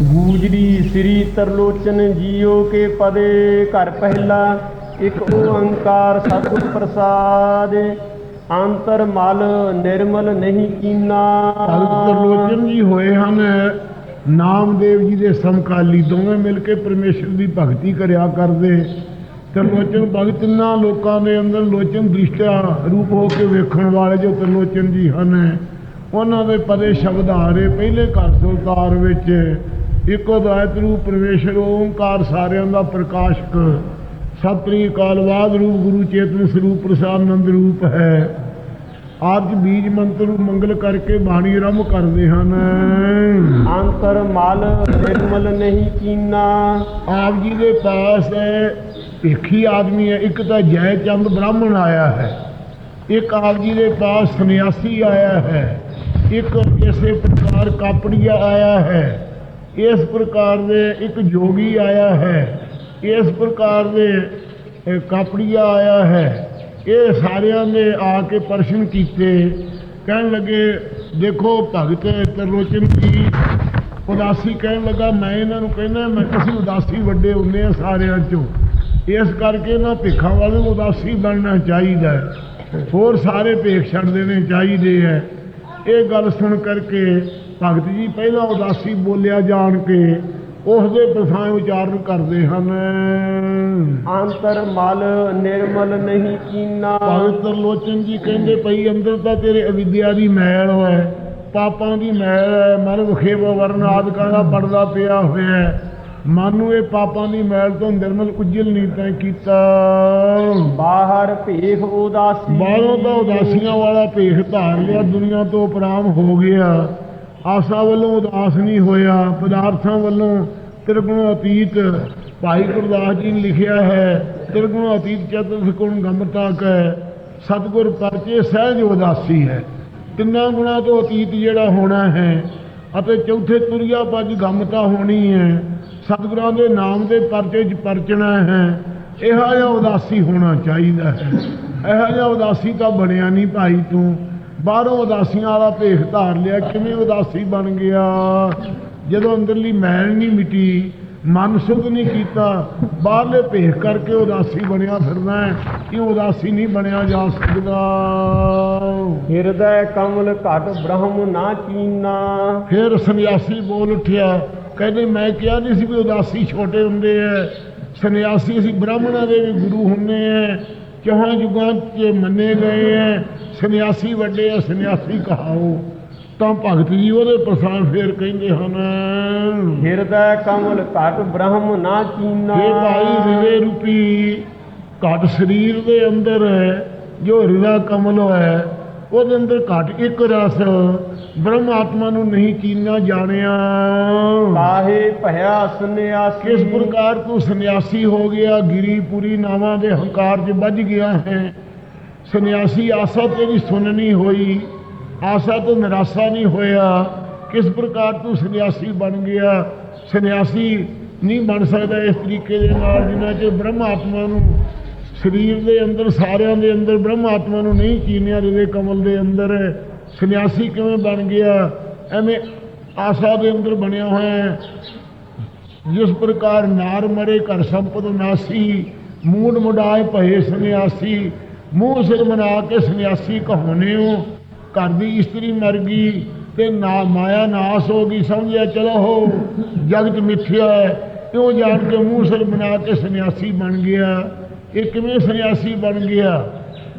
ਗੂਜਰੀ ਸ੍ਰੀ ਤਰਲੋਚਨ ਜੀਓ ਕੇ ਪਦੇ ਘਰ ਪਹਿਲਾ, ਇੱਕ ਓੰਕਾਰ ਸਤਿਗੁਰ ਪ੍ਰਸਾਦ। ਅੰਤਰ ਮਲ ਨਿਰਮਲ ਨਹੀਂ ਕੀਨਾ। ਤਰਲੋਚਨ ਜੀ ਹੋਏ ਹਨ, ਨਾਮਦੇਵ ਜੀ ਦੇ ਸਮਕਾਲੀ ਦੋਵੇਂ ਮਿਲ ਕੇ ਪਰਮੇਸ਼ਰ ਦੀ ਭਗਤੀ ਕਰਿਆ ਕਰਦੇ। ਤਰਲੋਚਨ ਭਗਤ ਤਿੰਨਾਂ ਲੋਕਾਂ ਦੇ ਅੰਦਰ ਲੋਚਨ ਦ੍ਰਿਸ਼ਟਾ ਰੂਪ ਹੋ ਕੇ ਵੇਖਣ ਵਾਲੇ ਜੋ ਤਰਲੋਚਨ ਜੀ ਹਨ, ਉਹਨਾਂ ਦੇ ਪਦੇ ਸ਼ਬਦ ਆ ਰਹੇ ਪਹਿਲੇ ਘਰ ਸੁਲਤਾਰ ਵਿੱਚ। ਇੱਕੋ ਦਾਇਤ ਰੂਪ ਪਰਮੇਸ਼ਰ ਓੰਕਾਰ ਸਾਰਿਆਂ ਦਾ ਪ੍ਰਕਾਸ਼ਕ। ਸਤਿ ਅਕਾਲ ਵਾਦ ਰੂਪ ਗੁਰੂ ਚੇਤਨ ਸਰੂਪ ਪ੍ਰਸਾਦਨੰਦ ਰੂਪ ਹੈ। ਆਪ ਜੀ ਬੀਜ ਮੰਤਰ ਨੂੰ ਮੰਗਲ ਕਰਕੇ ਬਾਣੀ ਆਰੰਭ ਕਰਦੇ ਹਨ। ਅੰਤਰ ਮਲ ਨਿਰਮਲ ਨਹੀਂ ਕੀਨਾ। ਆਪ ਜੀ ਦੇ ਪਾਸ ਹੈ ਭੇਖੀ ਆਦਮੀ ਹੈ ਇੱਕ ਤਾਂ ਜੈ ਚੰਦ ਬ੍ਰਾਹਮਣ ਆਇਆ ਹੈ। ਇੱਕ ਆਪ ਜੀ ਦੇ ਪਾਸ ਸੰਨਿਆਸੀ ਆਇਆ ਹੈ। ਇੱਕ ਇਸੇ ਪ੍ਰਕਾਰ ਕਾਪੜੀਆ ਆਇਆ ਹੈ। ਇਸ ਪ੍ਰਕਾਰ ਦੇ ਇੱਕ ਜੋਗੀ ਆਇਆ ਹੈ। ਇਸ ਪ੍ਰਕਾਰ ਦੇ ਕਾਪੜੀਆ ਆਇਆ ਹੈ। ਇਹ ਸਾਰਿਆਂ ਨੇ ਆ ਕੇ ਪ੍ਰਸ਼ਨ ਕੀਤੇ। ਕਹਿਣ ਲੱਗੇ, ਦੇਖੋ ਭਗਤ ਤਰਲੋਚਨ ਜੀ, ਉਦਾਸੀ ਕਹਿਣ ਲੱਗਾ, ਮੈਂ ਇਹਨਾਂ ਨੂੰ ਕਹਿੰਦਾ, ਮੈਂ ਅਸੀਂ ਉਦਾਸੀ ਵੱਡੇ ਹੁੰਦੇ ਆ ਸਾਰਿਆਂ ਚੋਂ। ਇਸ ਕਰਕੇ ਨਾ ਭੇਖਾਂ ਵਾਲੇ ਨੂੰ ਉਦਾਸੀ ਬਣਨਾ ਚਾਹੀਦਾ ਹੋਰ ਸਾਰੇ ਭੇਖ ਛੱਡ ਦੇਣੇ ਚਾਹੀਦੇ ਹੈ। ਇਹ ਗੱਲ ਸੁਣ ਕਰਕੇ ਭਗਤ ਜੀ ਪਹਿਲਾਂ ਉਦਾਸੀ ਬੋਲਿਆ ਜਾਣ ਕੇ ਉਸ ਦੇ ਪ੍ਰਸਾਂ ਉਚਾਰਨ ਕਰਦੇ ਹਨ। ਅੰਤਰ ਮਲ ਨਿਰਮਲ ਨਹੀਂ ਕੀਨਾ। ਭਗਤ ਲੋਚਨ ਜੀ ਕਹਿੰਦੇ ਪਈ ਅੰਦਰ ਤਾਂ ਤੇਰੇ ਅਵਿਦਿਆ ਦੀ ਮੈਲ ਹੈ ਪਾਪਾਂ ਦੀ ਮੈਲ ਹੈ ਮਨ ਵਿਖੇਵ ਵਰਨ ਆਦਿਕਾਂ ਦਾ ਪਰਦਾ ਪਿਆ ਹੋਇਆ ਹੈ। ਮਨ ਨੂੰ ਇਹ ਪਾਪਾਂ ਦੀ ਮੈਲ ਤੋਂ ਨਿਰਮਲ ਉਜਲ ਨਹੀਂ ਤੈਂ ਕੀਤਾ। ਬਾਹਰ ਭੇਖ ਉਦਾਸੀ। ਬਾਹਰੋਂ ਤਾਂ ਉਦਾਸੀਆਂ ਵਾਲਾ ਭੇਖ ਧਾਰ ਲਿਆ ਦੁਨੀਆ ਤੋਂ ਉਪਰਾਮ ਹੋ ਗਿਆ। ਆਸਾ ਵੱਲੋਂ ਉਦਾਸ ਨਹੀਂ ਹੋਇਆ। ਪਦਾਰਥਾਂ ਵੱਲੋਂ ਤ੍ਰਿਗੁਣ ਅਤੀਤ। ਭਾਈ ਗੁਰਦਾਸ ਜੀ ਨੇ ਲਿਖਿਆ ਹੈ, ਤ੍ਰਿਗੁਣ ਅਤੀਤ ਚਤੁਰ ਸਗੁਣ ਗੰਮਤਾ ਕੈ ਸਤਗੁਰ ਪਰਚੇ ਸਹਿਜ ਉਦਾਸੀ ਹੈ। ਤਿੰਨਾਂ ਗੁਣਾਂ ਤੋਂ ਅਤੀਤ ਜਿਹੜਾ ਹੋਣਾ ਹੈ ਅਤੇ ਚੌਥੇ ਤੁਰਿਆ ਪੱਜ ਗੰਮਤਾ ਹੋਣੀ ਹੈ। ਸਤਿਗੁਰਾਂ ਦੇ ਨਾਮ ਦੇ ਪਰਚੇ 'ਚ ਪਰਚਣਾ ਹੈ। ਇਹੋ ਜਿਹਾ ਉਦਾਸੀ ਹੋਣਾ ਚਾਹੀਦਾ ਹੈ। ਇਹੋ ਜਿਹਾ ਉਦਾਸੀ ਤਾਂ ਬਣਿਆ ਨਹੀਂ ਭਾਈ ਤੂੰ। ਬਾਹਰੋਂ ਉਦਾਸੀਆਂ ਵਾਲਾ ਭੇਖ ਧਾਰ ਲਿਆ ਕਿਵੇਂ ਉਦਾਸੀ ਬਣ ਗਿਆ? ਜਦੋਂ ਅੰਦਰਲੀ ਮੈਲ ਨਹੀਂ ਮਿਟੀ ਮਨ ਸੁਧ ਨਹੀਂ ਕੀਤਾ ਬਾਹਰਲੇ ਭੇਖ ਕਰਕੇ ਉਦਾਸੀ ਬਣਿਆ ਫਿਰਦਾ ਹੈ। ਇਹ ਉਦਾਸੀ ਨਹੀਂ ਬਣਿਆ ਜਾ ਸਕਦਾ? ਹਿਰਦੈ ਕਮਲ ਘਟ ਬ੍ਰਹਮ ਨਾ ਕੀਨਾ ਫਿਰ ਸੰਨਿਆਸੀ ਬੋਲ ਉੱਠਿਆ ਕਹਿੰਦੇ ਮੈਂ ਕਿਹਾ ਨਹੀਂ ਸੀ ਵੀ ਉਦਾਸੀ ਛੋਟੇ ਹੁੰਦੇ ਐ। ਸੰਨਿਆਸੀ ਅਸੀਂ ਬ੍ਰਾਹਮਣਾਂ ਦੇ ਵੀ ਗੁਰੂ ਹੁੰਦੇ ਐ। ਚੌਹਾਂ ਯੁਗਾਂ 'ਚ ਮੰਨੇ ਗਏ ਐ ਸੰਨਿਆਸੀ ਵੱਡੇ ਐ ਸੰਨਿਆਸੀ ਕਹਾਓ। ਤਾਂ ਭਗਤ ਜੀ ਉਹਦੇ ਪ੍ਰਸਾਦ ਫੇਰ ਕਹਿੰਦੇ ਹਨ ਹਿਰਦੈ ਕਮਲ ਘਟ ਬ੍ਰਹਮ ਨਾ ਕੀਨਾ ਇਹ ਭਾਈ ਰਿਵੇ ਰੂਪੀ ਘਟ ਸਰੀਰ ਦੇ ਅੰਦਰ ਹੈ ਜੋ ਹਿਰਦਾ ਕਮਲ ਹੈ ਉਹਦੇ ਅੰਦਰ ਘਟ ਇੱਕ ਰਸ ਬ੍ਰਹਮ ਆਤਮਾ ਨੂੰ ਨਹੀਂ ਚੀਨਾ ਜਾਣਿਆ। ਕਾਹੇ ਭਇਆ ਸੰਨਿਆਸੀ। ਕਿਸ ਪ੍ਰਕਾਰ ਤੂੰ ਸੰਨਿਆਸੀ ਹੋ ਗਿਆ ਗਿਰੀ ਪੂਰੀ ਨਾਵਾਂ ਦੇ ਹੰਕਾਰ 'ਚ ਵੱਜ ਗਿਆ ਹੈ। ਸੰਨਿਆਸੀ ਆਸਾ ਤੇਰੀ ਸੁਣਨੀ ਹੋਈ ਆਸਾ ਤੋਂ ਨਿਰਾਸ਼ਾ ਨਹੀਂ ਹੋਇਆ। ਕਿਸ ਪ੍ਰਕਾਰ ਤੂੰ ਸੰਨਿਆਸੀ ਬਣ ਗਿਆ? ਸੰਨਿਆਸੀ ਨਹੀਂ ਬਣ ਸਕਦਾ ਇਸ ਤਰੀਕੇ ਦੇ ਨਾਲ ਜਿੰਨਾ ਚ ਬ੍ਰਹਮ ਆਤਮਾ ਨੂੰ ਸਰੀਰ ਦੇ ਅੰਦਰ, ਸਾਰਿਆਂ ਦੇ ਅੰਦਰ, ਬ੍ਰਹਮ ਆਤਮਾ ਨੂੰ ਨਹੀਂ ਚੀਨਿਆ ਜਿਹਦੇ ਕਮਲ ਦੇ ਅੰਦਰ ਸੰਨਿਆਸੀ ਕਿਵੇਂ ਬਣ ਗਿਆ? ਐਵੇਂ ਆਸਾ ਦੇ ਅੰਦਰ ਬਣਿਆ ਹੋਇਆ ਹੈ। ਜਿਸ ਪ੍ਰਕਾਰ ਨਾਰ ਮਰੇ, ਘਰ ਸੰਪਦ ਨਾਸੀ, ਮੂਡ ਮੁਡਾਏ ਭਏ ਸੰਨਿਆਸੀ, ਮੂੰਹ ਸਿਰ ਮਨਾ ਕੇ ਸੰਨਿਆਸੀ ਕਹਾਉਨੇ ਹੋ। ਘਰ ਦੀ ਇਸਤਰੀ ਮਰ ਗਈ ਤੇ ਨਾ ਮਾਇਆ ਨਾਸ ਹੋ ਗਈ। ਸਮਝਿਆ, ਚਲੋ ਹੋ, ਜਗਤ ਮਿੱਥਿਆ ਹੈ। ਕਿਉਂ ਜਾਣ ਕੇ ਮੂੰਹ ਸਿਰ ਬਣਾ ਕੇ ਸੰਨਿਆਸੀ ਬਣ ਗਿਆ। ਇਹ ਕਿਵੇਂ ਸੰਨਿਆਸੀ ਬਣ ਗਿਆ?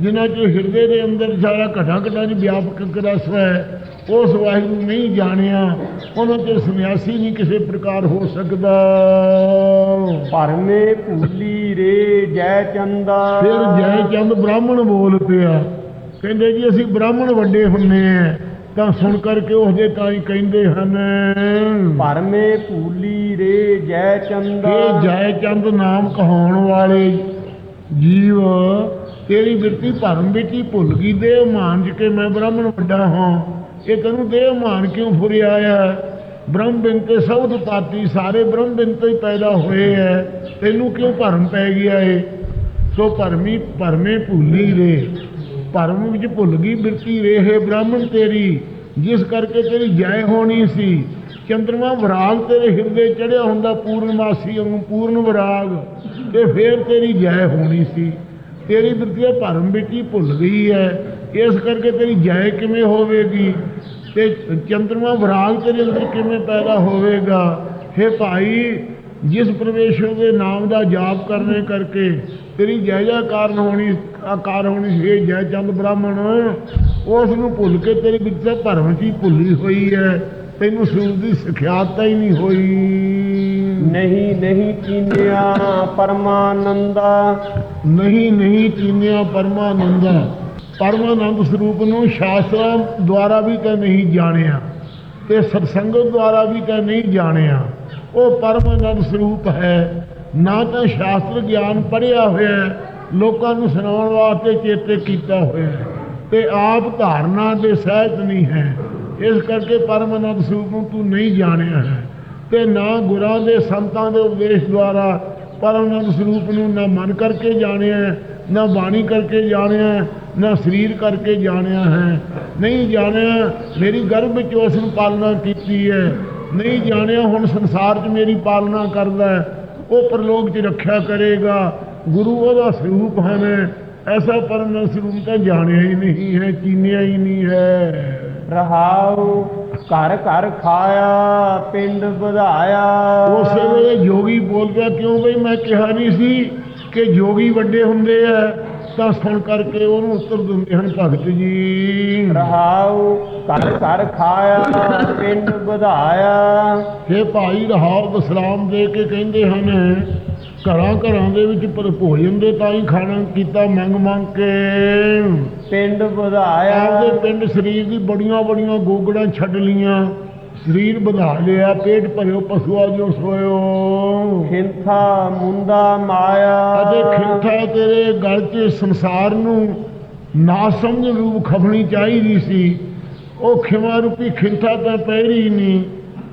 ਜਿਨ੍ਹਾਂ ਚ ਹਿਰਦੇ ਦੇ ਅੰਦਰ ਸਾਰਾ ਘਟਾ ਘਟਾ ਦੀ ਵਿਆਪਕ ਰਸ ਹੈ ਉਸ ਵਾਹਿਗੁਰੂ ਨਹੀਂ ਜਾਣਿਆ ਉਹਨਾਂ ਤੇ ਸੰਨਿਆਸੀ ਨਹੀਂ ਕਿਸੇ ਪ੍ਰਕਾਰ ਹੋ ਸਕਦਾ। ਭਰਮੇ ਭੂਲੀ ਰੇ ਜੈ ਚੰਦਾ। ਫਿਰ ਜੈ ਚੰਦ ਬ੍ਰਾਹਮਣ ਬੋਲ ਪਿਆ। ਕਹਿੰਦੇ ਜੀ ਅਸੀਂ ਬ੍ਰਾਹਮਣ ਵੱਡੇ ਹੁੰਨੇ ਆ ਤਾਂ ਸੁਣ ਕਰਕੇ ਉਹਦੇ ਤਾਂ ਹੀ ਕਹਿੰਦੇ ਹਨ ਭਰਮੇ ਭੂਲੀ ਰੇ ਜੈ ਚੰਦਾ। ਇਹ ਜੈ ਚੰਦ ਨਾਮ ਕਹਾਉਣ ਵਾਲੇ ਜੀਵ, ਤੇਰੀ ਬਿਰਤੀ ਭਰਮ ਵਿੱਚ ਹੀ ਭੁੱਲ ਗਈ, ਦੇਹ ਮਾਨ ਚ ਕੇ ਮੈਂ ਬ੍ਰਾਹਮਣ ਵੱਡਾ ਹਾਂ, ਇਹ ਤੈਨੂੰ ਦੇਹ ਮਾਨ ਕਿਉਂ ਫੁਰਿਆ ਆ ਬ੍ਰਹਮ ਬਿੰਦ ਤੇ ਸਭ ਪਾਤੀ, ਸਾਰੇ ਬ੍ਰਹਮ ਬਿਨ ਤੋਂ ਹੀ ਪੈਦਾ ਹੋਏ ਐ ਤੈਨੂੰ ਕਿਉਂ ਭਰਮ ਪੈ ਗਿਆ ਏ? ਸੋ ਭਰਮੀ, ਭਰਮੇ ਭੁੱਲੀ ਰੇ ਭਰਮ ਵਿੱਚ ਭੁੱਲ ਗਈ ਬਿਰਤੀ ਰੇ ਹੈ ਬ੍ਰਾਹਮਣ ਤੇਰੀ, ਜਿਸ ਕਰਕੇ ਤੇਰੀ ਜੈ ਹੋਣੀ ਸੀ। ਚੰਦਰਮਾ ਵਿਰਾਗ ਤੇਰੇ ਹਿਰਦੇ ਚੜਿਆ ਹੁੰਦਾ ਪੂਰਨਮਾਸੀ ਵਾਂਗੂ ਪੂਰਨ ਵਿਰਾਗ। ਤੇ ਫੇਰ ਤੇਰੀ ਜੈ ਹੋਣੀ ਸੀ। ਤੇਰੀ ਬਿਰਤੀ ਭਰਮ ਵਿੱਚ ਹੀ ਭੁੱਲ ਗਈ ਹੈ ਇਸ ਕਰਕੇ ਤੇਰੀ ਜੈ ਕਿਵੇਂ ਹੋਵੇਗੀ? ਤੇ ਚੰਦਰਮਾ ਵਿਰਾਗ ਤੇਰੇ ਅੰਦਰ ਕਿਵੇਂ ਪੈਦਾ ਹੋਵੇਗਾ? हे ਭਾਈ, ਜਿਸ ਪਰਮੇਸ਼ਰ ਦੇ ਨਾਮ ਦਾ ਜਾਪ ਕਰਨੇ ਕਰਕੇ ਤੇਰੀ ਜੈ ਜੈ ਹੋਣੀ ਆਕਾਰ ਹੋਣੀ ਸੀ, ਇਹ ਜੈ ਚੰਦ ਬ੍ਰਾਹਮਣ। ਉਸ ਨੂੰ ਭੁੱਲ ਕੇ ਤੇਰੀ ਵਿੱਚ ਭਰਮ ਚ ਹੀ ਭੁੱਲੀ ਹੋਈ ਹੈ ਤੈਨੂੰ ਸੂਰ ਦੀ ਸਿਖਿਆਤ ਹੀ ਨਹੀਂ ਹੋਈ। ਨਹੀਂ ਨਹੀਂ ਚੀਨਿਆ ਪਰਮਾਨੰਦਾ। ਨਹੀਂ ਨਹੀਂ ਚੀਨਿਆ ਪਰਮਾਨੰਦਾ। ਪਰਮਾਨੰਦ ਸਰੂਪ ਨੂੰ ਸ਼ਾਸਤਰਾਂ ਦੁਆਰਾ ਵੀ ਤਾਂ ਨਹੀਂ ਜਾਣਿਆ ਤੇ ਸਤਸੰਗਤ ਦੁਆਰਾ ਵੀ ਤਾਂ ਨਹੀਂ ਜਾਣਿਆ। ਉਹ ਪਰਮਾਨੰਦ ਸਰੂਪ ਹੈ। ਨਾ ਤਾਂ ਸ਼ਾਸਤਰ ਗਿਆਨ ਪੜ੍ਹਿਆ ਹੋਇਆ ਲੋਕਾਂ ਨੂੰ ਸੁਣਾਉਣ ਵਾਸਤੇ ਚੇਤੇ ਕੀਤਾ ਹੋਇਆ ਤੇ ਆਪ ਧਾਰਨਾ ਦੇ ਸਹਿਤ ਨਹੀਂ ਹੈ। ਇਸ ਕਰਕੇ ਪਰਮ ਪਰਮਾਨੰਦ ਸਰੂਪ ਨੂੰ ਤੂੰ ਨਹੀਂ ਜਾਣਿਆ ਹੈ ਤੇ ਨਾ ਗੁਰਾਂ ਦੇ ਸੰਤਾਂ ਦੇ ਉਪਦੇਸ਼ ਦੁਆਰਾ ਪਰਮਾਨੰਦ ਸਰੂਪ ਨੂੰ ਨਾ ਮਨ ਕਰਕੇ ਜਾਣਿਆ ਨਾ ਬਾਣੀ ਕਰਕੇ ਜਾਣਿਆ ਨਾ ਸਰੀਰ ਕਰਕੇ ਜਾਣਿਆ ਹੈ। ਨਹੀਂ ਜਾਣਿਆ, ਮੇਰੀ ਗਰਭ ਵਿੱਚ ਉਸ ਨੂੰ ਪਾਲਣਾ ਕੀਤੀ ਹੈ। ਨਹੀਂ ਜਾਣਿਆ, ਹੁਣ ਸੰਸਾਰ 'ਚ ਮੇਰੀ ਪਾਲਣਾ ਕਰਦਾ ਉਹ ਪਰਲੋਕ 'ਚ ਰੱਖਿਆ ਕਰੇਗਾ। ਗੁਰੂ ਉਹਦਾ ਸਰੂਪ ਹਨ। ਐਸਾ ਪਰਮਾਨੰਦ ਸਰੂਪ ਤਾਂ ਜਾਣਿਆ ਹੀ ਨਹੀਂ ਹੈ, ਚੀਨਿਆ ਹੀ ਨਹੀਂ ਹੈ। ਰਹਾਉ ਘਰ ਘਰ ਖਾਇਆ ਪਿੰਡ ਵਧਾਇਆ। ਉਸੇ ਵੇਲੇ ਜੋਗੀ ਬੋਲ ਪਿਆ ਕਿਉਂ ਬਈ? ਮੈਂ ਕਿਹਾ ਨਹੀਂ ਸੀ ਕਿ ਜੋਗੀ ਵੱਡੇ ਹੁੰਦੇ ਆ ਤਾਂ ਸੁਣ ਕਰਕੇ ਉਹਨੂੰ ਉੱਤਰ ਦਿੰਦੇ ਹਨ ਭਗਤ ਜੀ। ਰਹਾਉ ਘਰ ਘਰ ਖਾਇਆ ਪਿੰਡ ਵਧਾਇਆ। ਇਹ ਭਾਈ ਰਹਾਉ ਬਸਲਾਮ ਦੇ ਕੇ ਕਹਿੰਦੇ ਹਨ ਘਰਾਂ ਘਰਾਂ ਦੇ ਵਿੱਚ ਪਰ ਭੋਜਨ ਦੇ ਤਾਂ ਹੀ ਖਾਣਾ ਕੀਤਾ ਮੰਗ ਮੰਗ ਕੇ। ਪਿੰਡ ਵਧਾਇਆ। ਆਪਦੇ ਪਿੰਡ ਸਰੀਰ ਦੀ ਬੜੀਆਂ ਬੜੀਆਂ ਗੋਗੜਾਂ ਛੱਡ ਲੀਆਂ ਸਰੀਰ ਵਧਾ ਲਿਆ ਪੇਟ ਭਰਿਓ ਪਸ਼ੂਆ ਜੋ ਸੋਇਓ। ਖਿੰਥਾ ਮੁੰਦਾ ਮਾਇਆ। ਅਤੇ ਖਿੰਥਾ ਤੇਰੇ ਗਲ 'ਚ ਸੰਸਾਰ ਨੂੰ ਨਾ ਸਮਝ ਰੂਪ ਖਫਣੀ ਚਾਹੀਦੀ ਸੀ। ਉਹ ਖਿਮਾ ਰੂਪੀ ਖਿੰਥਾ ਤਾਂ ਪਹਿਰੀ ਨਹੀਂ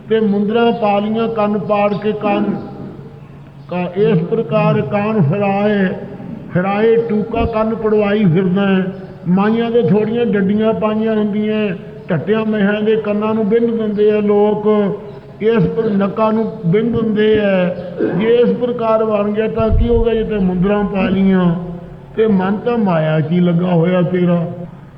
ਤੇ ਮੁੰਦਰਾ ਪਾਲੀਆਂ ਕੰਨ ਪਾੜ ਕੇ ਕੰਨ। ਕਾ ਇਸ ਪ੍ਰਕਾਰ ਕਾਨ ਫਿਰਾਏ ਫਿਰਾਏ ਟੂਕਾ ਕੰਨ ਪੜਵਾਈ ਫਿਰਦਾ ਮਾਈਆਂ ਦੇ ਥੋੜੀਆਂ ਡੱਡੀਆਂ ਪਾਈਆਂ ਹੁੰਦੀਆਂ ਟੱਟਿਆਂ ਮਹਿਆਂ ਦੇ ਕੰਨਾਂ ਨੂੰ ਬਿੰਦ ਦਿੰਦੇ ਆ ਲੋਕ। ਇਸ ਪਰ ਨੱਕਾਂ ਨੂੰ ਬਿੰਦ ਦਿੰਦੇ ਆ ਜੇ ਇਸ ਪ੍ਰਕਾਰ ਬਣ ਗਿਆ ਤਾਂ ਕੀ ਹੋਗਾ ਜੇ ਤੇ ਮੁੰਦਰਾਂ ਪਾ ਲੀਆਂ ਤੇ ਮਨ ਤਾਂ ਮਾਇਆ 'ਚ ਹੀ ਲੱਗਾ ਹੋਇਆ ਤੇਰਾ।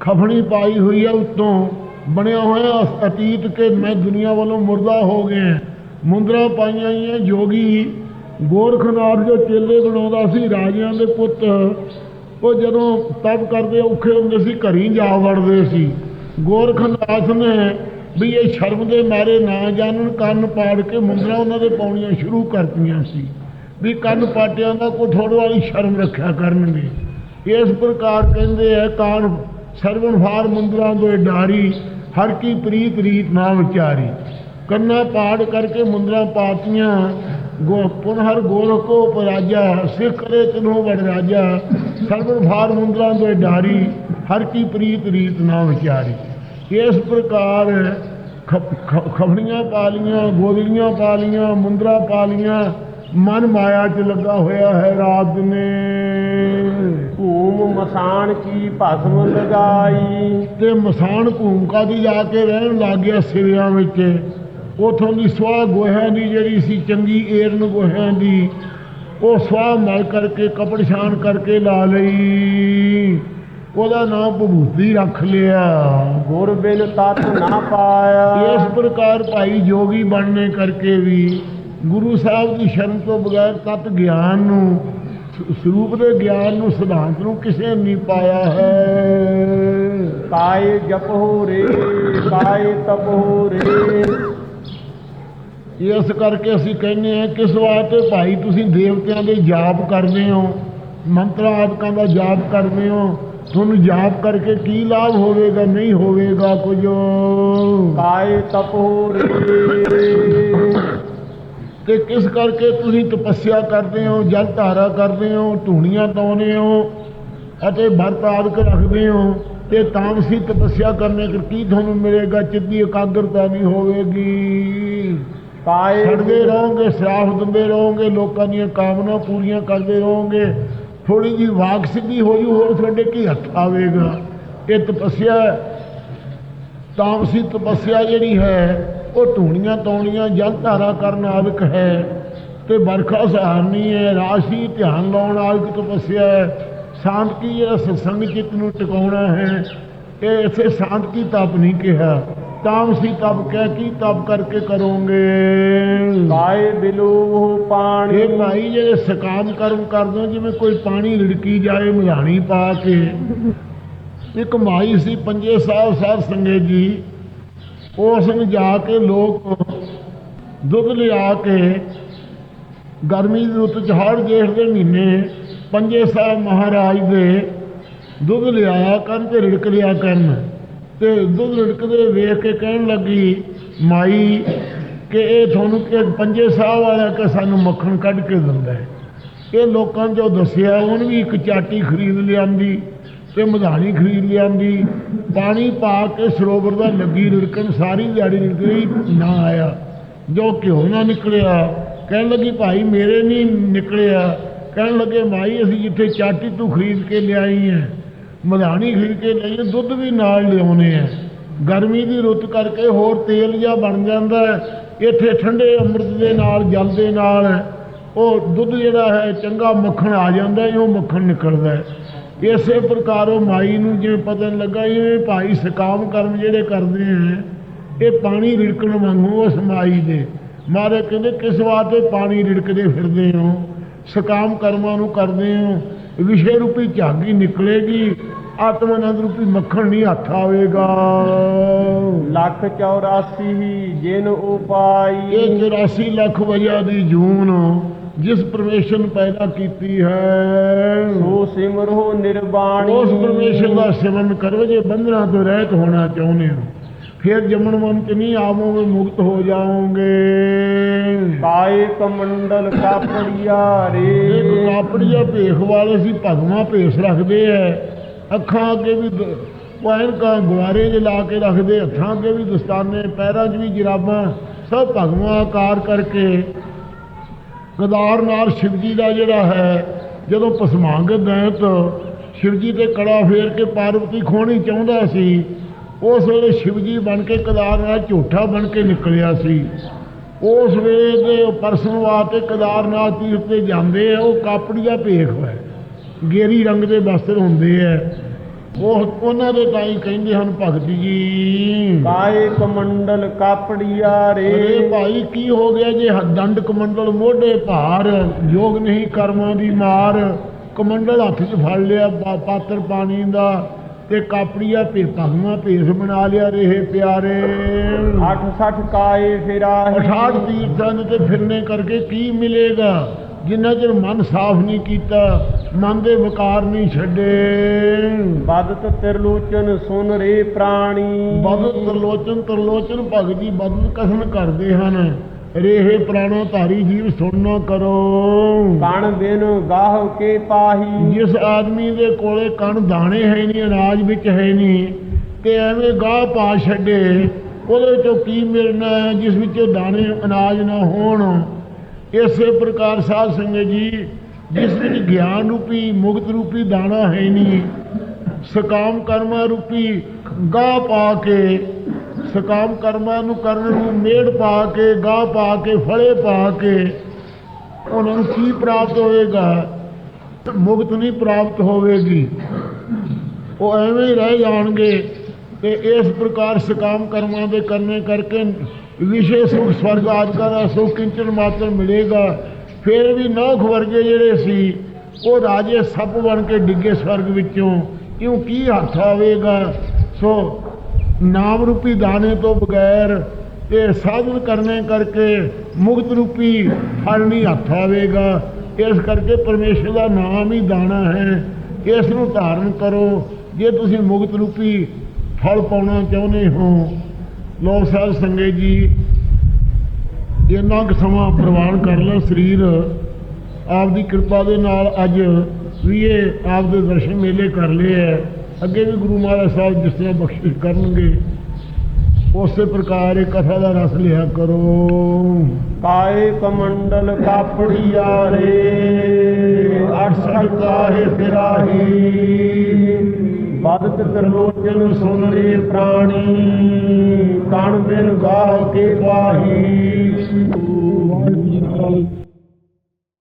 ਖਫਣੀ ਪਾਈ ਹੋਈ ਆ ਉੱਤੋਂ। ਬਣਿਆ ਹੋਇਆ ਅਤੀਤ ਕੇ ਮੈਂ ਦੁਨੀਆ ਵੱਲੋਂ ਮੁਰਦਾ ਹੋ ਗਿਆ। ਮੁੰਦਰਾਂ ਪਾਈਆਂ ਹੋਈਆਂ ਜੋਗੀ ਗੋਰਖਨਾਥ ਜੋ ਚੇਲੇ ਬਣਾਉਂਦਾ ਸੀ, ਰਾਜਿਆਂ ਦੇ ਪੁੱਤ, ਉਹ ਜਦੋਂ ਤਪ ਕਰਦੇ, ਔਖੇ ਹੁੰਦੇ ਸੀ, ਘਰੀ ਜਾ ਵੜਦੇ ਸੀ। ਗੋਰਖਨਾਥ ਨੇ ਵੀ ਇਹ ਸ਼ਰਮ ਦੇ ਮਾਰੇ ਨਾ ਜਾਣਨ, ਕੰਨ ਪਾੜ ਕੇ ਮੁੰਦਰਾਂ ਉਹਨਾਂ ਦੇ ਪਾਉਣੀਆਂ ਸ਼ੁਰੂ ਕਰਤੀਆਂ ਸੀ। ਵੀ ਕੰਨ ਪਾਟਿਆਂ ਦਾ ਕੋਈ ਥੋੜ੍ਹੀ ਵਾਲੀ ਸ਼ਰਮ ਰੱਖਿਆ ਕਰਨਗੇ। ਇਸ ਪ੍ਰਕਾਰ ਕਹਿੰਦੇ ਆ ਕਾਨ ਸਰਵਨ ਫਾਰ ਮੁੰਦਰਾਂ ਦੇ ਡਾਰੀ, ਹਰ ਕੀ ਪ੍ਰੀਤ ਰੀਤ ਨਾ ਵਿਚਾਰੀ। ਕੰਨਾ ਪਾੜ ਕਰਕੇ ਮੁੰਦਰਾਂ ਪਾਤੀਆਂ ਗੋ ਪੁਨਹਰ ਗੋਰਖੋ ਪਰਾਜਾ ਸਿਰ ਕਰੇ ਤਨੋ ਵੜ ਰਾਜਾ। ਸਰਵਨ ਫਾਰ ਮੁੰਦਰਾਂ ਦੇ ਡਾਰੀ ਹਰ ਕੀ ਪ੍ਰੀਤ ਰੀਤ ਨਾ ਵਿਚਾਰੀ। ਇਸ ਪ੍ਰਕਾਰ ਖਫੜੀਆਂ ਪਾਲੀਆਂ ਗੋਦੜੀਆਂ ਪਾਲੀਆਂ ਮੁੰਦਰਾ ਪਾਲੀਆਂ ਮਨ ਮਾਇਆ 'ਚ ਲੱਗਾ ਹੋਇਆ ਹੈ ਰਾਤ ਨੇ। ਭੂਮ ਮਸਾਨ ਕੀ ਭਸਮ ਲਗਾਈ? ਤੇ ਮਸਾਨ ਭੂਮਕਾ ਦੀ ਜਾ ਕੇ ਰਹਿਣ ਲੱਗ ਗਿਆ ਸਿਰਿਆਂ ਵਿੱਚ। ਉਥੋਂ ਦੀ ਸਵਾਹ ਗੋਹਿਆਂ ਦੀ ਜਿਹੜੀ ਸੀ ਚੰਗੀ ਏਰਨ ਗੋਹਿਆਂ ਦੀ ਉਹ ਸਵਾਹ ਮਲ ਕਰਕੇ ਕਪੜ ਛਾਣ ਕਰਕੇ ਲਾ ਲਈ। ਉਹਦਾ ਨਾਮ ਭਭੂਤੀ ਰੱਖ ਲਿਆ। ਗੁਰ ਬਿਨ ਤਤ ਨਾ ਪਾਇਆ। ਇਸ ਪ੍ਰਕਾਰ ਭਾਈ ਜੋਗੀ ਬਣਨੇ ਕਰਕੇ ਵੀ ਗੁਰੂ ਸਾਹਿਬ ਦੀ ਸ਼ਰਨ ਤੋਂ ਬਗੈਰ ਤਤ ਗਿਆਨ ਨੂੰ ਸਰੂਪ ਦੇ ਗਿਆਨ ਨੂੰ ਸਿਧਾਂਤ ਨੂੰ ਕਿਸੇ ਨੇ ਨਹੀਂ ਪਾਇਆ ਹੈ। ਕਾਏ ਜਪੋ ਰੇ ਕਾਏ ਤਪੋ ਰੇ। ਇਸ ਕਰਕੇ ਅਸੀਂ ਕਹਿੰਦੇ ਹਾਂ ਕਿਸ ਵਾਸਤੇ ਭਾਈ ਤੁਸੀਂ ਦੇਵਤਿਆਂ ਦੇ ਜਾਪ ਕਰਦੇ ਹੋ? ਮੰਤਰਾਂ ਆਦਿਕਾਂ ਦਾ ਜਾਪ ਕਰਦੇ ਹੋ? ਤੁਹਾਨੂੰ ਜਾਪ ਕਰਕੇ ਕੀ ਲਾਭ ਹੋਵੇਗਾ ਨਹੀਂ ਹੋਵੇਗਾ ਕੁਝ? ਕਾਏ ਤਪੋ ਰੇ ਤੇ ਕਿਸ ਕਰਕੇ ਤੁਸੀਂ ਤਪੱਸਿਆ ਕਰਦੇ ਹੋ ਜਲ ਧਾਰਾ ਕਰਦੇ ਹੋ ਧੂਣੀਆਂ ਤਾਉਂਦੇ ਹੋ ਅਤੇ ਵਰਤ ਆਦਿਕ ਰੱਖਦੇ ਹੋ? ਤੇ ਤਾਮਸੀ ਤਪੱਸਿਆ ਕਰਨੇ ਕਰ ਕੀ ਤੁਹਾਨੂੰ ਮਿਲੇਗਾ? ਚਿੱਤੀ ਇਕਾਗਰਤਾ ਨਹੀਂ ਹੋਵੇਗੀ। ਪਾਏ ਛੱਡਦੇ ਰਹੋਗੇ ਸਿਆਫ ਦਿੰਦੇ ਰਹੋਗੇ, ਲੋਕਾਂ ਦੀਆਂ ਕਾਮਨਾ ਪੂਰੀਆਂ ਕਰਦੇ ਰਹੋਗੇ। ਥੋੜੀ ਜੀ ਵਾਕ ਸਿੱਧੀ ਹੋ ਜੂ, ਹੋਰ ਤੁਹਾਡੇ ਕੀ ਹੱਥ ਆਵੇਗਾ? ਇਹ ਤਪੱਸਿਆ, ਤਾਮਸੀ ਤਪੱਸਿਆ ਜਿਹੜੀ ਹੈ, ਉਹ ਧੂਣੀਆਂ ਤੌਣੀਆਂ ਜਲ ਧਾਰਾ ਕਰਨ ਆਦਿਕ ਹੈ। ਤੇ ਬਰਖਾ ਸਹਾਰਨੀ ਹੈ ਰਾਸ਼ੀ ਧਿਆਨ ਲਾਉਣ ਆਦਿਕ ਤਪੱਸਿਆ ਹੈ। ਸ਼ਾਂਤ ਜਿਹੜਾ ਸਤਸੰਗ ਚਿੱਤ ਨੂੰ ਟਿਕਾਉਣਾ ਹੈ, ਇਹ ਇਥੇ ਸ਼ਾਂਤ ਤਪ ਨਹੀਂ ਕਿਹਾ। ਤਾਮਸੀ ਤਪ ਕਹਿ ਕੀ ਤਪ ਕਰਕੇ ਕਰੋਗੇ? ਕਾਏ ਬਿਲੋ ਪਾਣੀ? ਇਹ ਭਾਈ ਜਿਹੜੇ ਸਕਾਮ ਕਰਮ ਕਰਦੇ ਹੋ, ਜਿਵੇਂ ਕੋਈ ਪਾਣੀ ਰਿੜਕੀ ਜਾਏ ਮਧਾਣੀ ਪਾ ਕੇ। ਇੱਕ ਮਾਈ ਸੀ ਪੰਜੇ ਸਾਹਿਬ ਸਾਧ ਸੰਗਤ ਜੀ। ਉਸ ਨੂੰ ਜਾ ਕੇ ਲੋਕ ਦੁੱਧ ਲਿਆ ਕੇ ਗਰਮੀ ਦੀ ਰੁੱਤ ਚ ਹੜ ਜੇਠ ਦੇ ਮਹੀਨੇ ਪੰਜੇ ਸਾਹਿਬ ਮਹਾਰਾਜ ਦੇ ਦੁੱਧ ਲਿਆਇਆ ਕਰਨ ਤੇ ਰਿੜਕ ਲਿਆ ਕਰਨ ਤੇ ਦੁੱਧ ਲੜਕਦੇ ਵੇਖ ਕੇ ਕਹਿਣ ਲੱਗੀ, ਮਾਈ, ਕਿ ਇਹ ਤੁਹਾਨੂੰ ਕਿ ਪੰਜੇ ਸਾਹਿਬ ਵਾਲਾ ਕਿ ਸਾਨੂੰ ਮੱਖਣ ਕੱਢ ਕੇ ਦਿੰਦਾ ਹੈ। ਇਹ ਲੋਕਾਂ ਨੇ ਜੋ ਦੱਸਿਆ, ਉਹਨੇ ਵੀ ਇੱਕ ਚਾਟੀ ਖਰੀਦ ਲਿਆਂਦੀ ਤੇ ਮਧਾਣੀ ਖਰੀਦ ਲਿਆਂਦੀ। ਪਾਣੀ ਪਾ ਕੇ ਸਰੋਵਰ ਦਾ ਲੱਗੀ ਰਿੜਕਣ, ਸਾਰੀ ਦਿਹਾੜੀ ਰਿੜਕਈ ਨਾ ਆਇਆ। ਜੋ ਘਿਓ ਨਾ ਨਿਕਲਿਆ, ਕਹਿਣ ਲੱਗੀ, ਭਾਈ, ਮੇਰੇ ਨਹੀਂ ਨਿਕਲਿਆ। ਕਹਿਣ ਲੱਗੇ, ਮਾਈ, ਅਸੀਂ ਜਿੱਥੇ ਚਾਟੀ ਤੂੰ ਖਰੀਦ ਕੇ ਲਿਆਈ ਹੈ ਮਧਾਣੀ ਖਰੀਦ ਕੇ ਲਿਆਈ ਹੈ, ਦੁੱਧ ਵੀ ਨਾਲ ਲਿਆਉਨੇ ਆ। ਗਰਮੀ ਦੀ ਰੁੱਤ ਕਰਕੇ ਹੋਰ ਤੇਲ ਜਿਹਾ ਬਣ ਜਾਂਦਾ ਇੱਥੇ ਠੰਡੇ ਅੰਮ੍ਰਿਤ ਦੇ ਨਾਲ ਜਲ ਦੇ ਨਾਲ ਉਹ ਦੁੱਧ ਜਿਹੜਾ ਹੈ ਚੰਗਾ ਮੱਖਣ ਆ ਜਾਂਦਾ ਉਹ ਮੱਖਣ ਨਿਕਲਦਾ ਇਸੇ ਪ੍ਰਕਾਰ ਉਹ ਮਾਈ ਨੂੰ ਜਿਵੇਂ ਪਤਾ ਨੀ ਲੱਗਾ ਇਹ ਭਾਈ ਸਕਾਮ ਕਰਮ ਜਿਹੜੇ ਕਰਦੇ ਹੈ ਇਹ ਪਾਣੀ ਰਿੜਕਣ ਵਾਂਗੂ ਉਸ ਮਾਈ ਦੇ। ਮਾਰੇ ਕਹਿੰਦੇ ਕਿਸ ਵਾਸਤੇ ਪਾਣੀ ਰਿੜਕਦੇ ਫਿਰਦੇ ਹੋ? ਸਕਾਮ ਕਰਮਾਂ ਨੂੰ ਕਰਦੇ ਹੋ? ਵਿਸ਼ੇ ਰੂਪੀ ਝਾਗੀ ਨਿਕਲੇਗੀ। ਆਤਮ ਆਨੰਦ ਰੂਪੀ ਮੱਖਣ ਨਹੀਂ ਹੱਥ ਆਵੇਗਾ। ਲੱਖ 84 ਜਿਨ ਉਪਾਈ। ਇਹ 84 ਲੱਖ ਵਜ੍ਹਾ ਦੀ ਜੂਨ ਜਿਸ ਪਰਮੇਸ਼ਰ ਨੇ ਪੈਦਾ ਕੀਤੀ ਹੈ। ਸੋ ਸਿਮਰੋ ਨਿਰਵਾਣੀ ਉਸ ਪਰਮੇਸ਼ਰ ਦਾ ਸਿਮਰਨ ਕਰੋ ਜੇ ਬੰਧਨਾਂ ਤੋਂ ਰਹਿਤ ਹੋਣਾ ਚਾਹੁੰਦੇ ਹੋ। ਫਿਰ ਜੰਮਣ ਮਨ ਚ ਨਹੀਂ ਆਵੋਗੇ ਮੁਕਤ ਹੋ ਜਾਓਗੇ ਕਾਏ ਕਮੰਡਲ ਕਾਪੜੀਆ ਇੱਕ ਰੇ ਕਾਪੜੀਆ ਭੇਖ ਵਾਲੇ ਸੀ ਭਗਵਾ ਭੇਸ ਰੱਖਦੇ ਐ ਅੱਖਾਂ ਅੱਗੇ ਵੀ ਦ- ਉਹ ਐਨਕਾਂ ਗੁਆਰੇ ਲਾ ਕੇ ਰੱਖਦੇ, ਹੱਥਾਂ ਅੱਗੇ ਵੀ ਦਸਤਾਨੇ, ਪੈਰਾਂ 'ਚ ਵੀ ਜਰਾਬਾਂ, ਸਭ ਭਗਵਾਂ ਆਕਾਰ ਕਰਕੇ ਗਦਾਰ ਨਾਲ ਸ਼ਿਵਜੀ ਦਾ ਜਿਹੜਾ ਹੈ, ਜਦੋਂ ਪਸਮਾਂਗ ਦੈਂਤ ਸ਼ਿਵਜੀ ਤੇ ਕੜਾ ਫੇਰ ਕੇ ਪਾਰਵਤੀ ਖੋਣੀ ਚਾਹੁੰਦਾ ਸੀ, ਉਸ ਵੇਲੇ ਸ਼ਿਵਜੀ ਬਣ ਕੇ ਕਦਾਰ ਝੂਠਾ ਬਣ ਕੇ ਨਿਕਲਿਆ ਸੀ। ਉਸ ਵੇਲੇ ਦੇ ਪਰਸਨ ਵਾਸਤੇ ਕਦਾਰਨਾਥ ਤੀਰਥ ਤੇ ਜਾਂਦੇ ਆ, ਉਹ ਕਾਪੜੀ ਦਾ ਭੇਖ ਹੈ ਗੇਰੀ ਰੰਗ ਦੇ ਵਸਤਰ ਹੁੰਦੇ ਆ। ਉਹ ਉਹਨਾਂ ਦੇ ਤਾਈ ਕਹਿੰਦੇ ਹਨ ਭਗਤ ਜੀ। ਕਾਏ ਕਮੰਡਲ ਕਾਪੜੀਆ ਅਰੇ ਰੇ ਭਾਈ ਕੀ ਹੋ ਗਿਆ ਜੇ ਦੰਡ ਕਮੰਡਲ ਮੋਢੇ ਭਾਰ ਯੋਗ ਨਹੀਂ ਕਰਮਾਂ ਦੀ ਮਾਰ। ਕਮੰਡਲ ਹੱਥ 'ਚ ਫੜ ਲਿਆ ਪਾਤਰ ਪਾਣੀ ਦਾ ਤੇ ਕਾਪੜੀਆ ਭੇ ਭਗਵਾ ਭੇਸ ਬਣਾ ਲਿਆ ਰਹੇ ਪਿਆਰੇ। 68 ਕਾਏ ਫਿਰਾਹੀ 68 ਤੀਰਥਾਂ ਤੇ ਫਿਰਨੇ ਕਰਕੇ ਕੀ ਮਿਲੇਗਾ? ਜਿੰਨਾ ਚਿਰ ਮਨ ਸਾਫ਼ ਨਹੀਂ ਕੀਤਾ ਮਨ ਦੇ ਵਿਕਾਰ ਨਹੀਂ ਛੱਡੇ। ਬਦਤ ਤਿਰਲੋਚਨ ਸੁਨ ਰੇ ਪ੍ਰਾਣੀ। ਬਦਲ ਤਰਲੋਚਨ ਤਰਲੋਚਨ ਭਗਤ ਜੀ ਬਦਲ ਕਥਨ ਕਰਦੇ ਹਨ। ਰੇਹੇ ਪ੍ਰਾਣੋ ਧਾਰੀ ਜੀਵ ਸੁਣਨਾ ਕਰੋ। ਕਣ ਬਿਨ ਗਾਹ ਕੇ ਪਾਹੀ। ਜਿਸ ਆਦਮੀ ਦੇ ਕੋਲੇ ਕਣ ਦਾਣੇ ਹੈ ਨਹੀਂ ਅਨਾਜ ਵਿੱਚ ਹੈ ਨਹੀਂ ਤੇ ਐਵੇਂ ਗਾਹ ਪਾ ਛੱਡੇ ਉਹਦੇ ਵਿੱਚੋਂ ਕੀ ਮਿਲਣਾ ਹੈ? ਜਿਸ ਵਿੱਚੋਂ ਦਾਣੇ ਅਨਾਜ ਨਾ ਹੋਣ। ਇਸੇ ਪ੍ਰਕਾਰ ਸਾਧ ਸੰਗਤ ਜੀ, ਜਿਸ ਵਿੱਚ ਗਿਆਨ ਰੂਪੀ, ਮੁਕਤ ਰੂਪੀ ਦਾਣਾ ਹੈ ਨਹੀਂ, ਸਕਾਮ ਕਰਮਾ ਰੂਪੀ ਗਾਹ ਪਾ ਕੇ, ਸਕਾਮ ਕਰਮਾਂ ਨੂੰ ਕਰਨ ਨੂੰ ਮੇੜ ਪਾ ਕੇ, ਗਾਹ ਪਾ ਕੇ, ਫਲੇ ਪਾ ਕੇ, ਉਹਨਾਂ ਨੂੰ ਕੀ ਪ੍ਰਾਪਤ ਹੋਵੇਗਾ? ਮੁਕਤ ਨਹੀਂ ਪ੍ਰਾਪਤ ਹੋਵੇਗੀ। ਉਹ ਐਵੇਂ ਹੀ ਰਹਿ ਜਾਣਗੇ ਤੇ ਇਸ ਪ੍ਰਕਾਰ ਸਕਾਮ ਕਰਮਾਂ ਦੇ ਕਰਨੇ ਕਰਕੇ ਵਿਸ਼ੇ ਸੁਖ ਸਵਰਗ ਆਦਿਕਾਂ ਦਾ ਸੁਖ ਕਿੰਚਨ ਮਾਤਰ ਮਿਲੇਗਾ। ਫਿਰ ਵੀ ਨੌਖ ਵਰਗੇ ਜਿਹੜੇ ਸੀ, ਉਹ ਰਾਜੇ ਸੱਪ ਬਣ ਕੇ ਡਿੱਗੇ ਸਵਰਗ ਵਿੱਚੋਂ। ਕਿਉਂ ਕੀ ਹੱਥ ਆਵੇਗਾ? ਸੋ ਨਾਮ ਰੂਪੀ ਦਾਣੇ ਤੋਂ ਬਗੈਰ ਤੇ ਸਾਧਨ ਕਰਨੇ ਕਰਕੇ ਮੁਕਤ ਰੂਪੀ ਫਲ ਨਹੀਂ ਹੱਥ ਆਵੇਗਾ। ਇਸ ਕਰਕੇ ਪਰਮੇਸ਼ਰ ਦਾ ਨਾਮ ਹੀ ਦਾਣਾ ਹੈ। ਇਸ ਨੂੰ ਧਾਰਨ ਕਰੋ। ਜੇ ਤੁਸੀਂ ਮੁਕਤ ਰੂਪੀ ਫਲ ਪਾਉਣਾ ਚਾਹੁੰਦੇ ਹੋ ਲੋ ਸਾਹਿਬ ਸੰਗਤ ਜੀ, ਇੰਨਾ ਕੁ ਸਮਾਂ ਪ੍ਰਵਾਨ ਕਰ ਲਓ ਸਰੀਰ। ਆਪ ਦੀ ਕਿਰਪਾ ਦੇ ਨਾਲ ਅੱਜ ਵੀ ਇਹ ਆਪ ਦੇ ਦਰਸ਼ਨ ਮੇਲੇ ਕਰ ਲਏ ਹੈ। ਅੱਗੇ ਵੀ ਗੁਰੂ ਮਹਾਰਾਜ ਸਾਹਿਬ ਜਿਸ ਤਰ੍ਹਾਂ ਬਖਸ਼ਿਸ਼ ਕਰਨਗੇ, ਉਸੇ ਪ੍ਰਕਾਰ ਇਹ ਕਥਾ ਦਾ ਰਸ ਲਿਆ ਕਰੋ। ਕਾਏ ਕਮੰਡਲ ਕਾਪੜੀਆ ਰੇ ਅਠ ਸੜਤਾ ਫਿਰਾਹੀ। ਬਦਤ ਤਰਲੋਚਨ ਸੁਨਰੇ ਪ੍ਰਾਣੀ ਕਣ ਬਿਨ ਗਾਹ ਕੇ ਪਾਹੀ